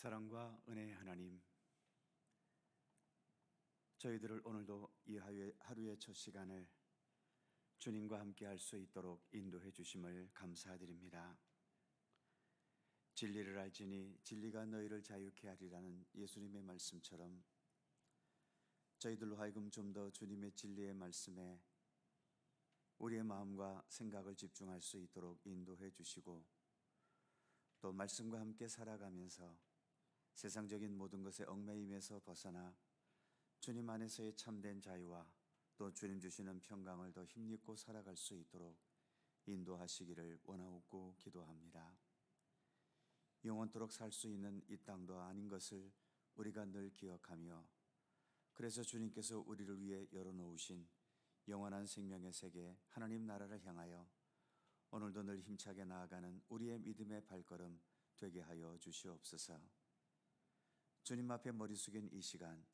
사랑과 은혜의 하나님, 저희들을 오늘도 이 하루의, 첫 시간을 주님과 함께 할 수 있도록 인도해 주심을 감사드립니다. 진리를 알지니 진리가 너희를 자유케 하리라는 예수님의 말씀처럼 저희들로 하여금 좀 더 주님의 진리의 말씀에 우리의 마음과 생각을 집중할 수 있도록 인도해 주시고 또 말씀과 함께 살아가면서 세상적인 모든 것에 얽매임에서 벗어나 주님 안에서의 참된 자유와 또 주님 주시는 평강을 더 힘입고 살아갈 수 있도록 인도하시기를 원하옵고 기도합니다. 영원토록 살 수 있는 이 땅도 아닌 것을 우리가 늘 기억하며 그래서 주님께서 우리를 위해 열어놓으신 영원한 생명의 세계 하나님 나라를 향하여 오늘도 늘 힘차게 나아가는 우리의 믿음의 발걸음 되게 하여 주시옵소서. 주님 앞에 머리 숙인 이 시간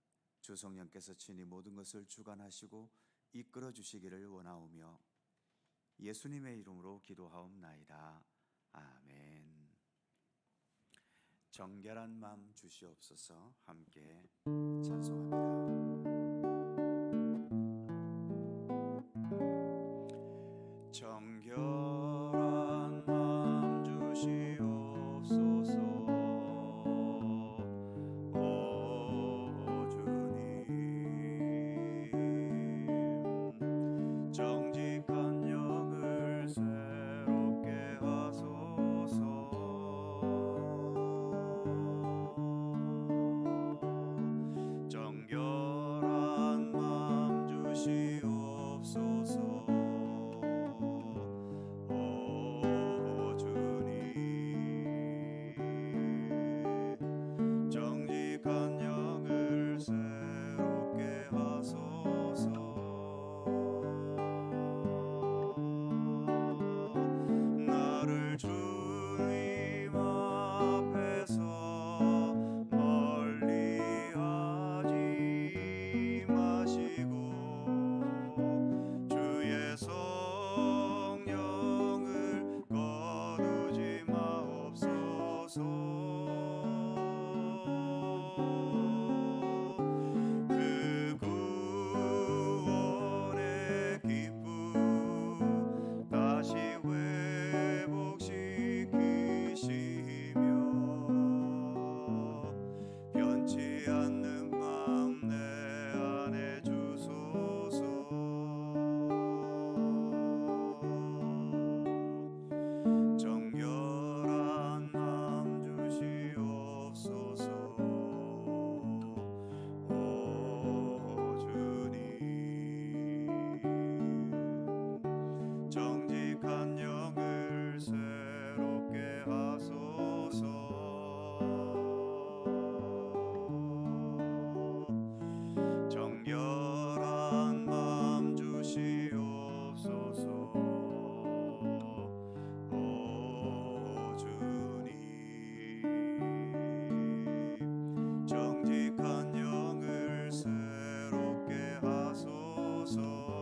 주 성령께서 친히 모든 것을 주관하시고 이끌어 주시기를 원하오며 예수님의 이름으로 기도하옵나이다. 아멘. 정결한 마음 주시옵소서 함께 찬송합니다. 하소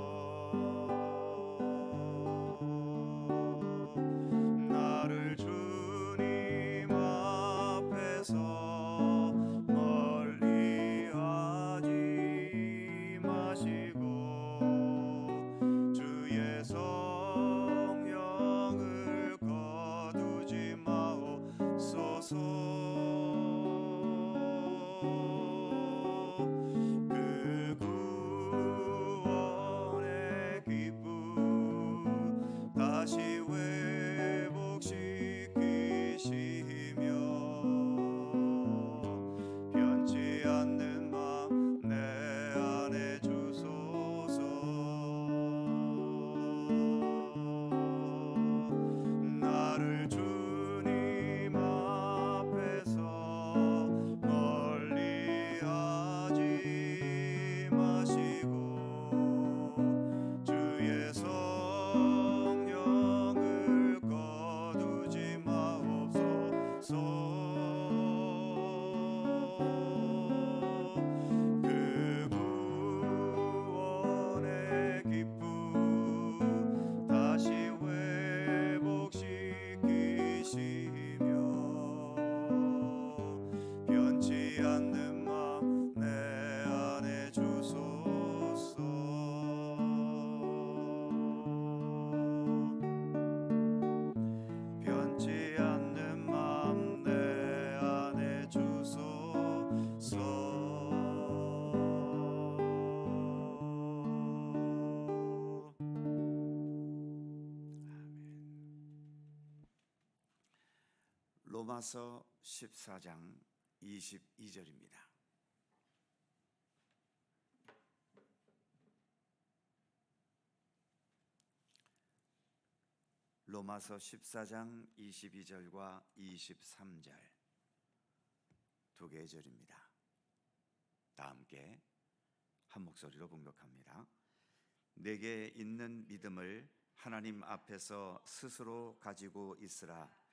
로마서 14장 22절입니다. 로마서 14장 22절과 23절 두 개의 절입니다. 다 함께 한 목소리로 공격합니다. 내게 있는 믿음을 하나님 앞에서 스스로 가지고 있으라.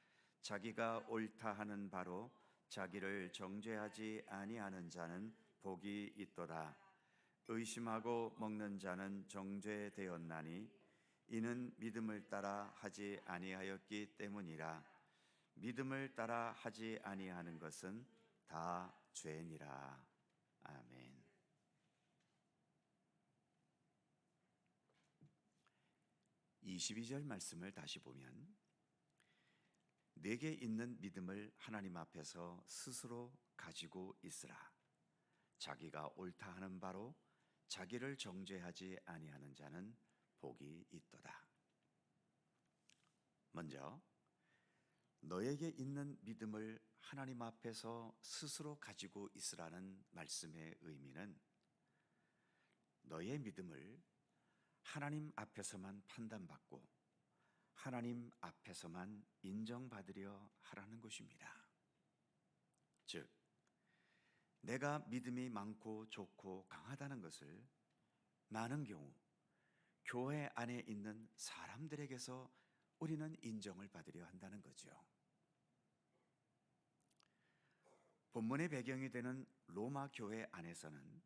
자기가 옳다 하는 바로 자기를 정죄하지 아니하는 자는 복이 있도다. 의심하고 먹는 자는 정죄되었나니 이는 믿음을 따라 하지 아니하였기 때문이라. 믿음을 따라 하지 아니하는 것은 다 죄니라. 아멘. (22절) 말씀을 다시 보면 내게 있는 믿음을 하나님 앞에서 스스로 가지고 있으라. 자기가 옳다 하는 바로 자기를 정죄하지 아니하는 자는 복이 있도다. 먼저 너에게 있는 믿음을 하나님 앞에서 스스로 가지고 있으라는 말씀의 의미는 너의 믿음을 하나님 앞에서만 판단받고 하나님 앞에서만 인정받으려 하라는 것입니다. 즉, 내가 믿음이 많고 좋고 강하다는 것을 많은 경우 교회 안에 있는 사람들에게서 우리는 인정을 받으려 한다는 거죠. 본문의 배경이 되는 로마 교회 안에서는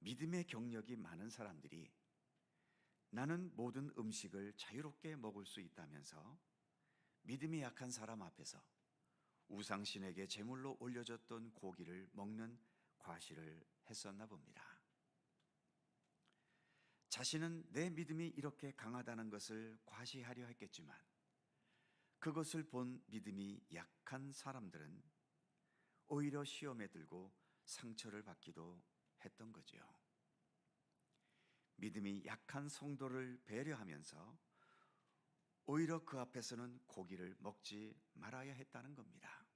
믿음의 경력이 많은 사람들이 나는 모든 음식을 자유롭게 먹을 수 있다면서 믿음이 약한 사람 앞에서 우상신에게 제물로 올려졌던 고기를 먹는 과시를 했었나 봅니다. 자신은 내 믿음이 이렇게 강하다는 것을 과시하려 했겠지만 그것을 본 믿음이 약한 사람들은 오히려 시험에 들고 상처를 받기도 했던 거죠. 믿음이 약한 성도를 배려하면서 오히려 그 앞에서는 고기를 먹지 말아야 했다는 겁니다.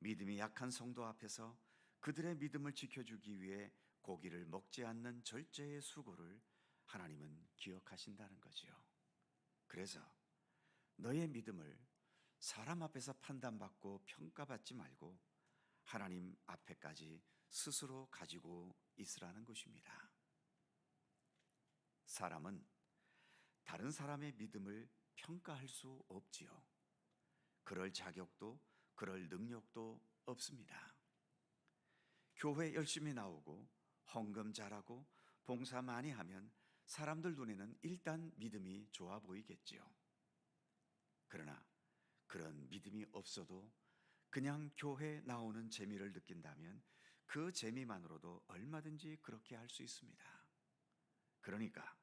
믿음이 약한 성도 앞에서 그들의 믿음을 지켜주기 위해 고기를 먹지 않는 절제의 수고를 하나님은 기억하신다는 거지요. 그래서 너의 믿음을 사람 앞에서 판단받고 평가받지 말고 하나님 앞에까지 스스로 가지고 있으라는 것입니다. 사람은 다른 사람의 믿음을 평가할 수 없지요. 그럴 자격도 그럴 능력도 없습니다. 교회 열심히 나오고 헌금 잘하고 봉사 많이 하면 사람들 눈에는 일단 믿음이 좋아 보이겠지요. 그러나 그런 믿음이 없어도 그냥 교회 나오는 재미를 느낀다면 그 재미만으로도 얼마든지 그렇게 할 수 있습니다. 그러니까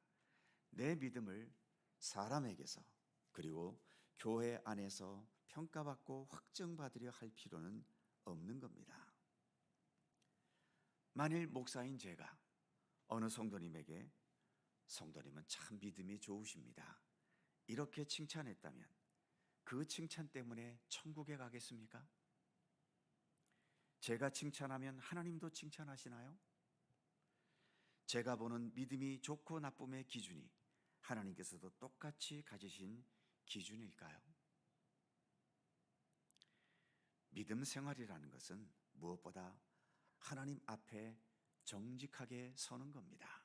내 믿음을 사람에게서 그리고 교회 안에서 평가받고 확정받으려 할 필요는 없는 겁니다. 만일 목사인 제가 어느 성도님에게 성도님은 참 믿음이 좋으십니다. 이렇게 칭찬했다면 그 칭찬 때문에 천국에 가겠습니까? 제가 칭찬하면 하나님도 칭찬하시나요? 제가 보는 믿음이 좋고 나쁨의 기준이 하나님께서도 똑같이 가지신 기준일까요? 믿음 생활이라는 것은 무엇보다 하나님 앞에 정직하게 서는 겁니다.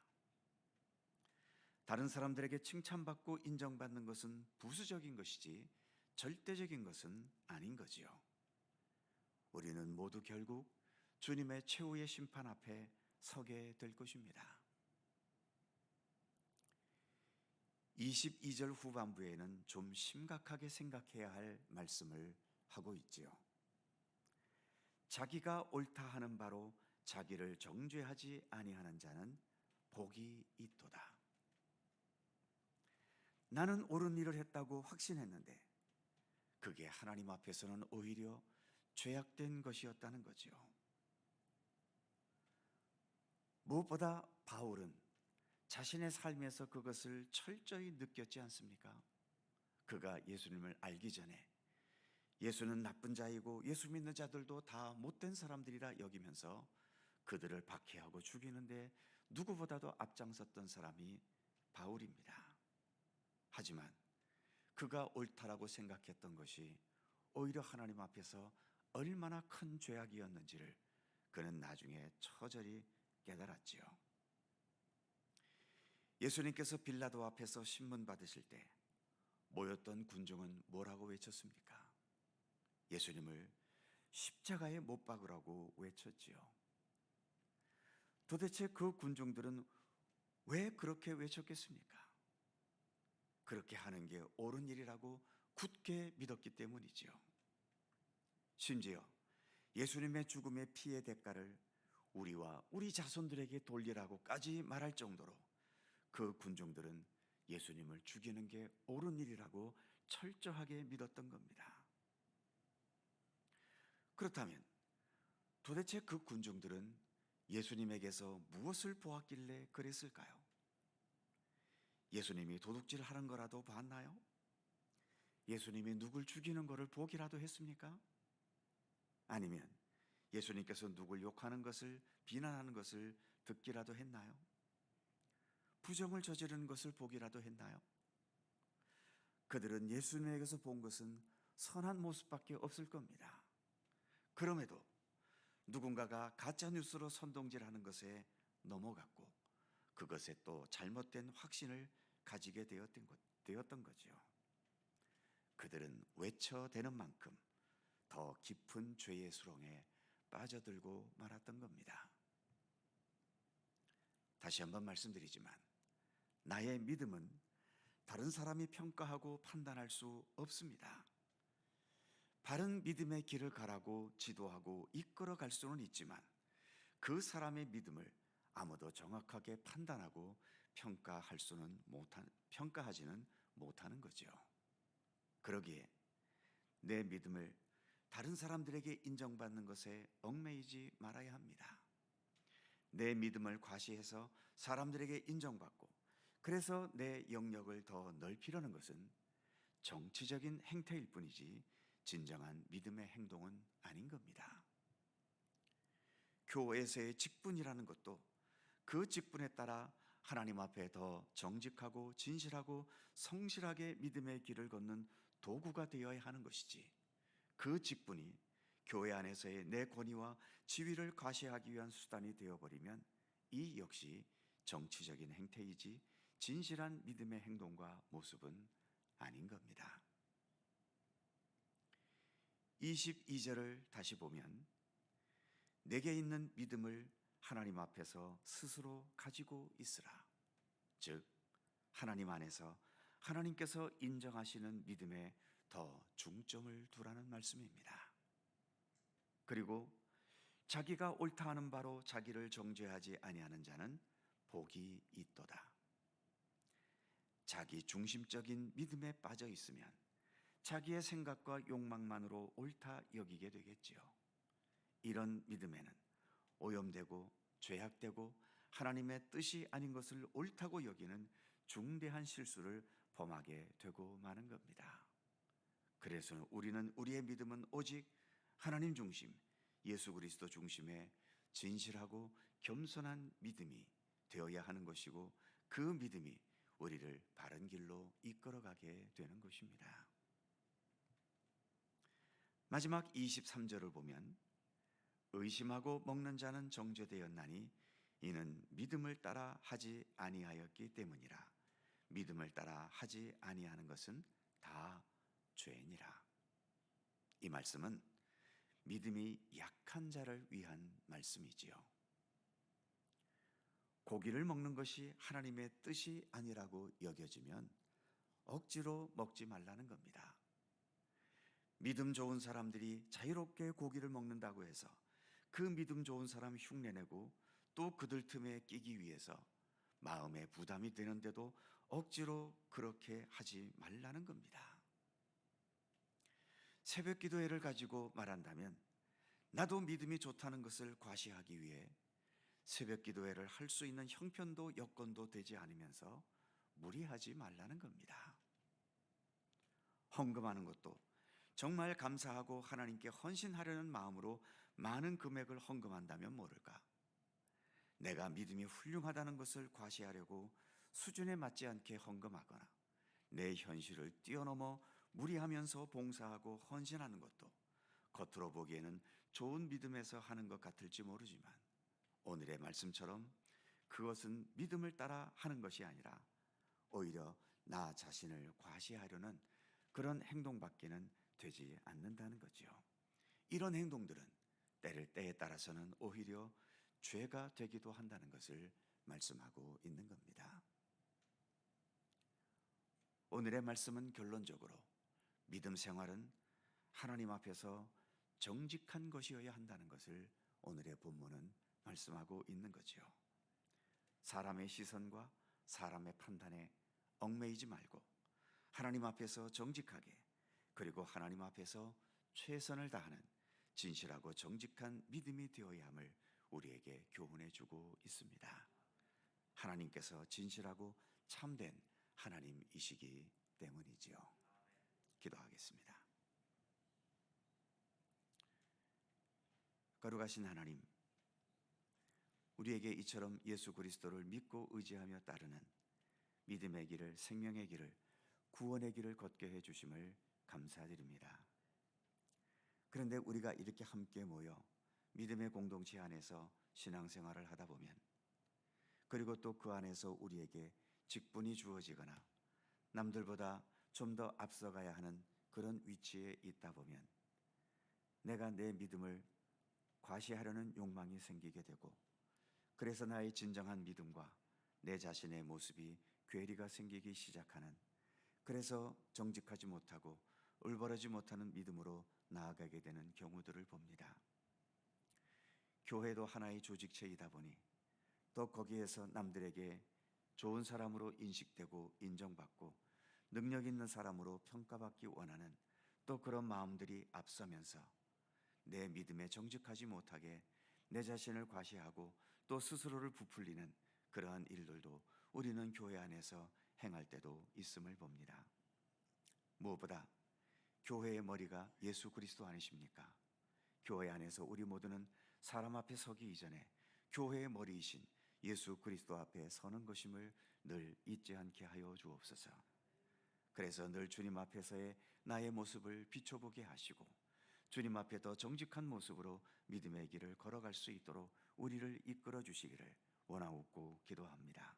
다른 사람들에게 칭찬받고 인정받는 것은 부수적인 것이지 절대적인 것은 아닌 거지요. 우리는 모두 결국 주님의 최후의 심판 앞에 서게 될 것입니다. 22절 후반부에는 좀 심각하게 생각해야 할 말씀을 하고 있지요. 자기가 옳다 하는 바로 자기를 정죄하지 아니하는 자는 복이 있도다. 나는 옳은 일을 했다고 확신했는데 그게 하나님 앞에서는 오히려 죄악된 것이었다는 거지요. 무엇보다 바울은 자신의 삶에서 그것을 철저히 느꼈지 않습니까? 그가 예수님을 알기 전에 예수는 나쁜 자이고 예수 믿는 자들도 다 못된 사람들이라 여기면서 그들을 박해하고 죽이는데 누구보다도 앞장섰던 사람이 바울입니다. 하지만 그가 옳다라고 생각했던 것이 오히려 하나님 앞에서 얼마나 큰 죄악이었는지를 그는 나중에 처절히 깨달았지요. 예수님께서 빌라도 앞에서 신문 받으실 때 모였던 군중은 뭐라고 외쳤습니까? 예수님을 십자가에 못 박으라고 외쳤지요. 도대체 그 군중들은 왜 그렇게 외쳤겠습니까? 그렇게 하는 게 옳은 일이라고 굳게 믿었기 때문이지요. 심지어 예수님의 죽음의 피의 대가를 우리와 우리 자손들에게 돌리라고까지 말할 정도로 그 군중들은 예수님을 죽이는 게 옳은 일이라고 철저하게 믿었던 겁니다. 그렇다면 도대체 그 군중들은 예수님에게서 무엇을 보았길래 그랬을까요? 예수님이 도둑질 하는 거라도 봤나요? 예수님이 누굴 죽이는 거를 보기라도 했습니까? 아니면 예수님께서 누굴 욕하는 것을 비난하는 것을 듣기라도 했나요? 부정을 저지르는 것을 보기라도 했나요? 그들은 예수님에게서 본 것은 선한 모습밖에 없을 겁니다. 그럼에도 누군가가 가짜 뉴스로 선동질하는 것에 넘어갔고 그것에 또 잘못된 확신을 가지게 되었던, 것, 되었던 거죠. 그들은 외쳐대는 만큼 더 깊은 죄의 수렁에 빠져들고 말았던 겁니다. 다시 한번 말씀드리지만 나의 믿음은 다른 사람이 평가하고 판단할 수 없습니다. 바른 믿음의 길을 가라고 지도하고 이끌어 갈 수는 있지만 그 사람의 믿음을 아무도 정확하게 판단하고 평가할 수는 못한 평가하지는 못하는 거죠. 그러기에 내 믿음을 다른 사람들에게 인정받는 것에 얽매이지 말아야 합니다. 내 믿음을 과시해서 사람들에게 인정받고 그래서 내 영역을 더 넓히려는 것은 정치적인 행태일 뿐이지 진정한 믿음의 행동은 아닌 겁니다. 교회에서의 직분이라는 것도 그 직분에 따라 하나님 앞에 더 정직하고 진실하고 성실하게 믿음의 길을 걷는 도구가 되어야 하는 것이지 그 직분이 교회 안에서의 내 권위와 지위를 과시하기 위한 수단이 되어버리면 이 역시 정치적인 행태이지 진실한 믿음의 행동과 모습은 아닌 겁니다. 22절을 다시 보면 내게 있는 믿음을 하나님 앞에서 스스로 가지고 있으라. 즉 하나님 안에서 하나님께서 인정하시는 믿음에 더 중점을 두라는 말씀입니다. 그리고 자기가 옳다 하는 바로 자기를 정죄하지 아니하는 자는 복이 있도다. 자기 중심적인 믿음에 빠져 있으면 자기의 생각과 욕망만으로 옳다 여기게 되겠지요. 이런 믿음에는 오염되고 죄악되고 하나님의 뜻이 아닌 것을 옳다고 여기는 중대한 실수를 범하게 되고 마는 겁니다. 그래서 우리는 우리의 믿음은 오직 하나님 중심, 예수 그리스도 중심의 진실하고 겸손한 믿음이 되어야 하는 것이고 그 믿음이 우리를 바른 길로 이끌어가게 되는 것입니다. 마지막 23절을 보면 의심하고 먹는 자는 정죄되었나니 이는 믿음을 따라 하지 아니하였기 때문이라 믿음을 따라 하지 아니하는 것은 다 죄니라. 이 말씀은 믿음이 약한 자를 위한 말씀이지요. 고기를 먹는 것이 하나님의 뜻이 아니라고 여겨지면 억지로 먹지 말라는 겁니다. 믿음 좋은 사람들이 자유롭게 고기를 먹는다고 해서 그 믿음 좋은 사람 흉내내고 또 그들 틈에 끼기 위해서 마음에 부담이 되는데도 억지로 그렇게 하지 말라는 겁니다. 새벽 기도회를 가지고 말한다면 나도 믿음이 좋다는 것을 과시하기 위해 새벽 기도회를 할 수 있는 형편도 여건도 되지 않으면서 무리하지 말라는 겁니다. 헌금하는 것도 정말 감사하고 하나님께 헌신하려는 마음으로 많은 금액을 헌금한다면 모를까? 내가 믿음이 훌륭하다는 것을 과시하려고 수준에 맞지 않게 헌금하거나 내 현실을 뛰어넘어 무리하면서 봉사하고 헌신하는 것도 겉으로 보기에는 좋은 믿음에서 하는 것 같을지 모르지만 오늘의 말씀처럼 그것은 믿음을 따라 하는 것이 아니라 오히려 나 자신을 과시하려는 그런 행동밖에는 되지 않는다는 거지요. 이런 행동들은 때를 때에 따라서는 오히려 죄가 되기도 한다는 것을 말씀하고 있는 겁니다. 오늘의 말씀은 결론적으로 믿음 생활은 하나님 앞에서 정직한 것이어야 한다는 것을 오늘의 본문은 말씀하고 있는 거지요. 사람의 시선과 사람의 판단에 얽매이지 말고 하나님 앞에서 정직하게 그리고 하나님 앞에서 최선을 다하는 진실하고 정직한 믿음이 되어야 함을 우리에게 교훈해 주고 있습니다. 하나님께서 진실하고 참된 하나님이시기 때문이지요. 기도하겠습니다. 거룩하신 하나님, 우리에게 이처럼 예수 그리스도를 믿고 의지하며 따르는 믿음의 길을 생명의 길을 구원의 길을 걷게 해 주심을 감사드립니다. 그런데 우리가 이렇게 함께 모여 믿음의 공동체 안에서 신앙생활을 하다 보면 그리고 또 그 안에서 우리에게 직분이 주어지거나 남들보다 좀 더 앞서가야 하는 그런 위치에 있다 보면 내가 내 믿음을 과시하려는 욕망이 생기게 되고 그래서 나의 진정한 믿음과 내 자신의 모습이 괴리가 생기기 시작하는 그래서 정직하지 못하고 올바르지 못하는 믿음으로 나아가게 되는 경우들을 봅니다. 교회도 하나의 조직체이다 보니 또 거기에서 남들에게 좋은 사람으로 인식되고 인정받고 능력 있는 사람으로 평가받기 원하는 또 그런 마음들이 앞서면서 내 믿음에 정직하지 못하게 내 자신을 과시하고 또 스스로를 부풀리는 그러한 일들도 우리는 교회 안에서 행할 때도 있음을 봅니다. 무엇보다 교회의 머리가 예수 그리스도 아니십니까? 교회 안에서 우리 모두는 사람 앞에 서기 이전에 교회의 머리이신 예수 그리스도 앞에 서는 것임을 늘 잊지 않게 하여 주옵소서. 그래서 늘 주님 앞에서의 나의 모습을 비춰보게 하시고 주님 앞에 더 정직한 모습으로 믿음의 길을 걸어갈 수 있도록 우리를 이끌어 주시기를 원하옵고 기도합니다.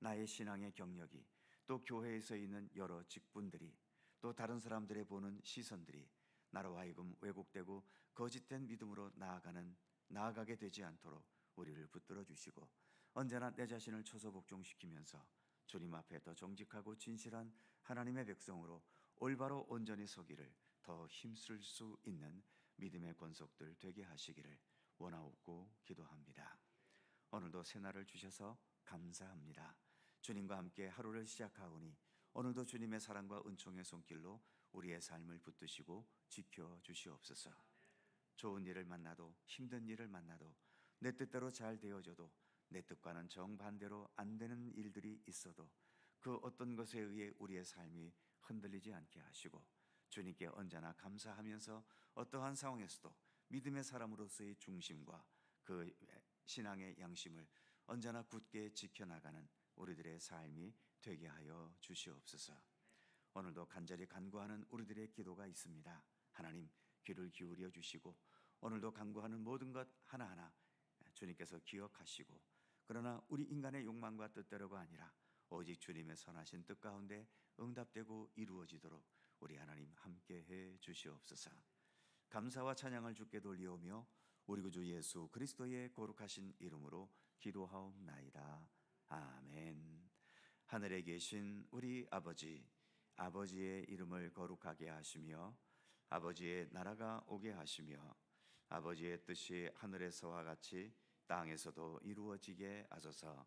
나의 신앙의 경력이 또 교회에서 있는 여러 직분들이 또 다른 사람들의 보는 시선들이 나로 하여금 왜곡되고 거짓된 믿음으로 나아가는 나아가게 되지 않도록 우리를 붙들어 주시고 언제나 내 자신을 초소복종시키면서 주님 앞에 더 정직하고 진실한 하나님의 백성으로 올바로 온전히 서기를 더 힘쓸 수 있는 믿음의 권속들 되게 하시기를 원하옵고 기도합니다. 오늘도 새날을 주셔서 감사합니다. 주님과 함께 하루를 시작하오니 오늘도 주님의 사랑과 은총의 손길로 우리의 삶을 붙드시고 지켜 주시옵소서. 좋은 일을 만나도 힘든 일을 만나도 내 뜻대로 잘 되어져도 내 뜻과는 정반대로 안 되는 일들이 있어도 그 어떤 것에 의해 우리의 삶이 흔들리지 않게 하시고 주님께 언제나 감사하면서 어떠한 상황에서도 믿음의 사람으로서의 중심과 그 신앙의 양심을 언제나 굳게 지켜나가는 우리들의 삶이 되게 하여 주시옵소서. 오늘도 간절히 간구하는 우리들의 기도가 있습니다. 하나님 귀를 기울여 주시고 오늘도 간구하는 모든 것 하나하나 주님께서 기억하시고 그러나 우리 인간의 욕망과 뜻대로가 아니라 오직 주님의 선하신 뜻 가운데 응답되고 이루어지도록 우리 하나님 함께 해 주시옵소서. 감사와 찬양을 주께 돌리오며 우리 구주 예수 그리스도의 거룩하신 이름으로 기도하옵나이다. 아멘. 하늘에 계신 우리 아버지 아버지의 이름을 거룩하게 하시며 아버지의 나라가 오게 하시며 아버지의 뜻이 하늘에서와 같이 땅에서도 이루어지게 하소서.